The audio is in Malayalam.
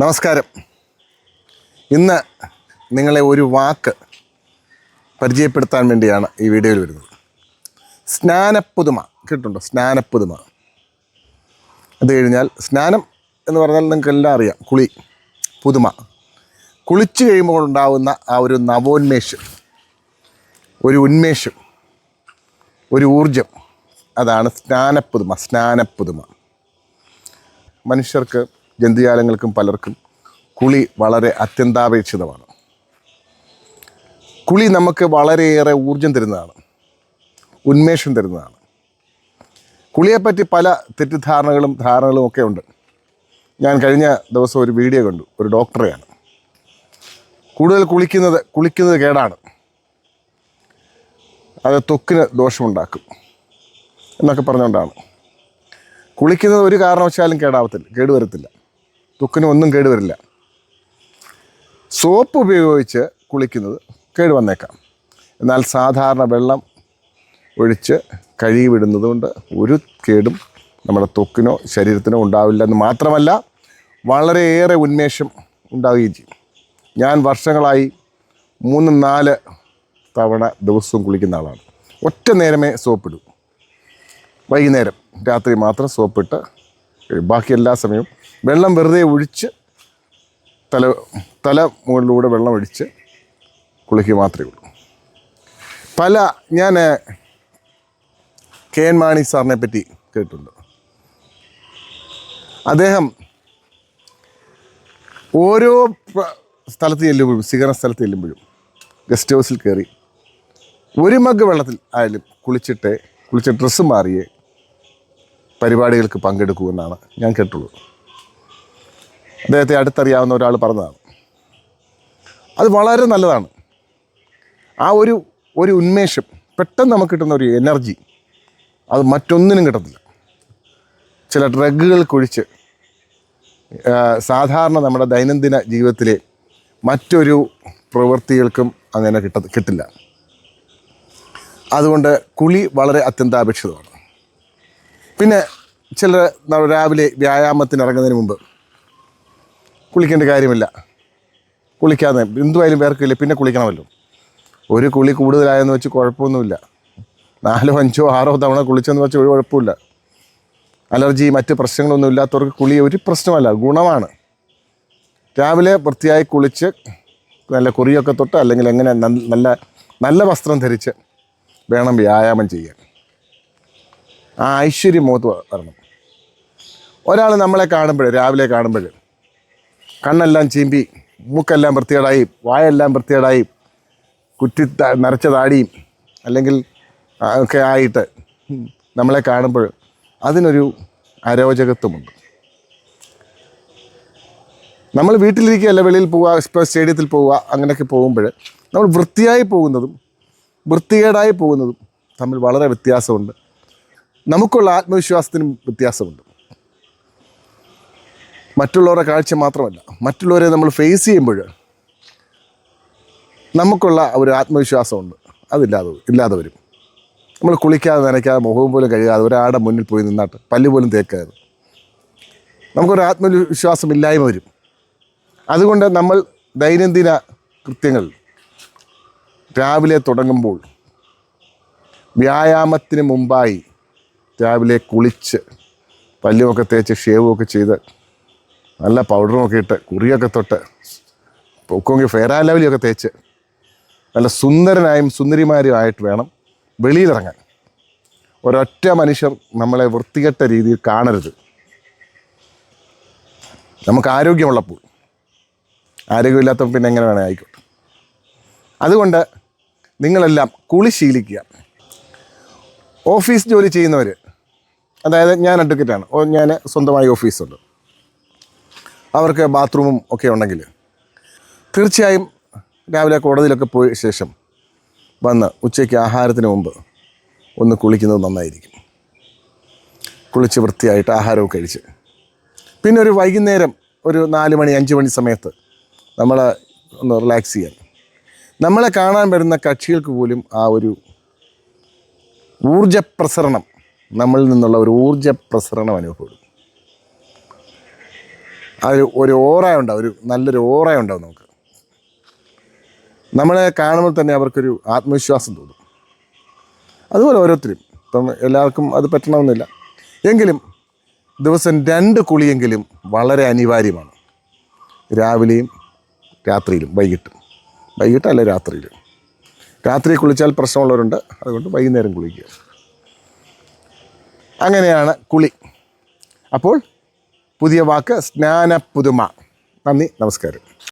നമസ്കാരം. ഇന്ന് നിങ്ങളെ ഒരു വാക്ക് പരിചയപ്പെടുത്താൻ വേണ്ടിയാണ് ഈ വീഡിയോയിൽ വരുന്നത്. സ്നാനപ്പുതുമ. കേട്ടുണ്ടോ സ്നാനപ്പുതുമ. അത് കഴിഞ്ഞാൽ സ്നാനം എന്ന് പറഞ്ഞാൽ നിങ്ങൾക്ക് എല്ലാം അറിയാം. കുളി പുതുമ. കുളിച്ചു കഴിയുമ്പോൾ ഉണ്ടാകുന്ന ആ ഒരു നവോന്മേഷം ഒരു ഉന്മേഷം ഒരു ഊർജം അതാണ് സ്നാനപ്പുതുമ സ്നാനപ്പുതുമ. മനുഷ്യർക്ക് ജന്തുജാലങ്ങൾക്കും പലർക്കും കുളി വളരെ അത്യന്താപേക്ഷിതമാണ്. കുളി നമുക്ക് വളരെയേറെ ഊർജം തരുന്നതാണ് ഉന്മേഷം തരുന്നതാണ്. കുളിയെപ്പറ്റി പല തെറ്റിദ്ധാരണകളും ധാരണകളും ഒക്കെ ഉണ്ട്. ഞാൻ കഴിഞ്ഞ ദിവസം ഒരു വീഡിയോ കണ്ടു ഒരു ഡോക്ടറെയാണ്. കൂടുതൽ കുളിക്കുന്നത് കുളിക്കുന്നത് കേടാണ്. അത് ത്വക്കിന് ദോഷമുണ്ടാക്കും എന്നൊക്കെ പറഞ്ഞുകൊണ്ടാണ്. കുളിക്കുന്നത് ഒരു കാരണവശാലും കേടാവത്തില്ല കേടുവരത്തില്ല. ത്വക്കിന് ഒന്നും കേടുവരില്ല സോപ്പ് ഉപയോഗിച്ച് കുളിക്കുന്നത് കേടുവന്നേക്കാം എന്നാൽ സാധാരണ വെള്ളം ഒഴിച്ച് കഴുകി വിടുന്നതുകൊണ്ട് ഒരു കേടും നമ്മുടെ തൊക്കിനോ ശരീരത്തിനോ ഉണ്ടാവില്ല എന്ന് മാത്രമല്ല വളരെയേറെ ഉന്മേഷം ഉണ്ടാവുകയും ചെയ്യും. ഞാൻ വർഷങ്ങളായി മൂന്ന് നാല് തവണ ദിവസവും കുളിക്കുന്ന ആളാണ്. ഒറ്റ നേരമേ സോപ്പിടൂ. വൈകുന്നേരം രാത്രി മാത്രം സോപ്പിട്ട് ബാക്കി എല്ലാ സമയവും വെള്ളം വെറുതെ ഒഴിച്ച് തല തല മുകളിലൂടെ വെള്ളം ഒഴിച്ച് കുളിക്കുക മാത്രമേ ഉള്ളൂ. പല ഞാൻ കെ എൻ മാണി സാറിനെ പറ്റി കേട്ടിട്ടുണ്ട്. അദ്ദേഹം ഓരോ സ്ഥലത്ത് ചെല്ലുമ്പോഴും സ്വീകരണ സ്ഥലത്ത് ചെല്ലുമ്പോഴും ഗസ്റ്റ് ഹൗസിൽ കയറി ഒരു മഗ് വെള്ളത്തിൽ ആയാലും കുളിച്ചിട്ട് കുളിച്ച ഡ്രസ്സ് മാറിയേ പരിപാടികൾക്ക് പങ്കെടുക്കൂ എന്നാണ് ഞാൻ കേട്ടുള്ളത്. അദ്ദേഹത്തെ അടുത്തറിയാവുന്ന ഒരാൾ പറഞ്ഞതാണ്. അത് വളരെ നല്ലതാണ്. ആ ഒരു ഒരു ഉന്മേഷം പെട്ടെന്ന് നമുക്ക് കിട്ടുന്ന ഒരു എനർജി അത് മറ്റൊന്നിനും കിട്ടത്തില്ല. ചില ഡ്രഗുകൾ കുഴിച്ച് സാധാരണ നമ്മുടെ ദൈനംദിന ജീവിതത്തിലെ മറ്റൊരു പ്രവൃത്തികൾക്കും അങ്ങനെ കിട്ട കിട്ടില്ല. അതുകൊണ്ട് കുളി വളരെ അത്യന്താപേക്ഷിതമാണ്. പിന്നെ ചിലർ രാവിലെ വ്യായാമത്തിന് ഇറങ്ങുന്നതിന് മുമ്പ് കുളിക്കേണ്ട കാര്യമില്ല. കുളിക്കാതെ എന്തുമായാലും വേർക്കില്ല പിന്നെ കുളിക്കണമല്ലോ. ഒരു കുളി കൂടുതലായെന്ന് വെച്ച് കുഴപ്പമൊന്നുമില്ല. നാലോ അഞ്ചോ ആറോ തവണ കുളിച്ചെന്ന് വെച്ച് ഒരു കുഴപ്പമില്ല. അലർജി മറ്റ് പ്രശ്നങ്ങളൊന്നും ഇല്ലാത്തവർക്ക് കുളി ഒരു പ്രശ്നമല്ല ഗുണമാണ്. രാവിലെ വൃത്തിയായി കുളിച്ച് നല്ല കുറിയൊക്കെ തൊട്ട് അല്ലെങ്കിൽ എങ്ങനെ നല്ല നല്ല വസ്ത്രം ധരിച്ച് വേണം വ്യായാമം ചെയ്യാൻ. ആ ഐശ്വര്യം മുഖത്ത് വരണം. ഒരാൾ നമ്മളെ കാണുമ്പോൾ രാവിലെ കാണുമ്പോൾ കണ്ണെല്ലാം ചീമ്പി മൂക്കെല്ലാം വൃത്തികേടായി വായെല്ലാം വൃത്തികേടായി കുറ്റി നരച്ച താടിയും അല്ലെങ്കിൽ ഒക്കെ ആയിട്ട് നമ്മളെ കാണുമ്പോൾ അതിനൊരു അരോചകത്വമുണ്ട്. നമ്മൾ വീട്ടിലിരിക്കുകയല്ല വെളിയിൽ പോവുക ഇപ്പോൾ സ്റ്റേഡിയത്തിൽ പോവുക അങ്ങനെയൊക്കെ പോകുമ്പോൾ നമ്മൾ വൃത്തിയായി പോകുന്നതും വൃത്തികേടായി പോകുന്നതും തമ്മിൽ വളരെ വ്യത്യാസമുണ്ട്. നമുക്കുള്ള ആത്മവിശ്വാസത്തിനും വ്യത്യാസമുണ്ട്. മറ്റുള്ളവരുടെ കാഴ്ച മാത്രമല്ല മറ്റുള്ളവരെ നമ്മൾ ഫേസ് ചെയ്യുമ്പോൾ നമുക്കുള്ള ഒരു ആത്മവിശ്വാസമുണ്ട്. അതില്ലാതെ ഇല്ലാതെ വരും. നമ്മൾ കുളിക്കാതെ നനയ്ക്കാതെ മുഖം പോലും കഴുകാതെ ഒരാളുടെ മുന്നിൽ പോയി നിന്നാട്ട് പല്ല് പോലും തേക്കാതെ നമുക്കൊരു ആത്മവിശ്വാസം ഇല്ലായ്മ വരും. അതുകൊണ്ട് നമ്മൾ ദൈനംദിന കൃത്യങ്ങൾ രാവിലെ തുടങ്ങുമ്പോൾ വ്യായാമത്തിന് മുമ്പായി രാവിലെ കുളിച്ച് പല്ലുമൊക്കെ തേച്ച് ഷേവുമൊക്കെ ചെയ്ത് നല്ല പൗഡറുമൊക്കെ ഇട്ട് കുറിയൊക്കെ തൊട്ട്. പൊക്കമെങ്കിൽ ഫെയറാ ലവലിയൊക്കെ തേച്ച്. നല്ല സുന്ദരനായും സുന്ദരിമാരും ആയിട്ട് വേണം വെളിയിലിറങ്ങാൻ. ഒരൊറ്റ മനുഷ്യർ നമ്മളെ വൃത്തികെട്ട രീതിയിൽ കാണരുത്. നമുക്ക് ആരോഗ്യമുള്ളപ്പോൾ. ആരോഗ്യമില്ലാത്തപ്പോൾ പിന്നെ എങ്ങനെ വേണേൽ ആയിക്കോട്ടെ. അതുകൊണ്ട് നിങ്ങളെല്ലാം കുളി ശീലിക്കുക. ഓഫീസ് ജോലി ചെയ്യുന്നവർ അതായത് ഞാൻ അഡ്വക്കറ്റാണ് ഞാൻ സ്വന്തമായി ഓഫീസുണ്ട് അവർക്ക് ബാത്റൂമും ഒക്കെ ഉണ്ടെങ്കിൽ തീർച്ചയായും രാവിലെ കോടതിയിലൊക്കെ പോയ ശേഷം വന്ന് ഉച്ചയ്ക്ക് ആഹാരത്തിന് മുമ്പ് ഒന്ന് കുളിക്കുന്നത് നന്നായിരിക്കും. കുളിച്ച് വൃത്തിയായിട്ട് ആഹാരവും കഴിച്ച്. പിന്നെ ഒരു വൈകുന്നേരം ഒരു നാല് മണി അഞ്ച് മണി സമയത്ത് നമ്മൾ ഒന്ന് റിലാക്സ് ചെയ്യാൻ. നമ്മളെ കാണാൻ വരുന്ന കക്ഷികൾക്ക് പോലും ആ ഒരു ഊർജപ്രസരണം നമ്മളിൽ നിന്നുള്ള ഒരു ഊർജപ്രസരണം അനുഭവപ്പെടും. അതിൽ ഒരു ഓറ ഉണ്ടാവും ഒരു നല്ലൊരു ഓറ ഉണ്ടാവും നമുക്ക്. നമ്മളെ കാണുമ്പോൾ തന്നെ അവർക്കൊരു ആത്മവിശ്വാസം തോന്നും. അതുപോലെ ഓരോരുത്തരും. ഇപ്പം എല്ലാവർക്കും അത് പറ്റണമെന്നില്ല. എങ്കിലും ദിവസം രണ്ട് കുളിയെങ്കിലും വളരെ അനിവാര്യമാണ്. രാവിലെയും രാത്രിയിലും വൈകിട്ടും. വൈകിട്ടല്ല രാത്രിയിലും. രാത്രി കുളിച്ചാൽ പ്രശ്നമുള്ളവരുണ്ട്. അതുകൊണ്ട് വൈകുന്നേരം കുളിക്കുക. അങ്ങനെയാണ് കുളി. അപ്പോൾ പുതിയ വാക്ക് സ്നാനപ്പുതുമ. നന്ദി നമസ്കാരം.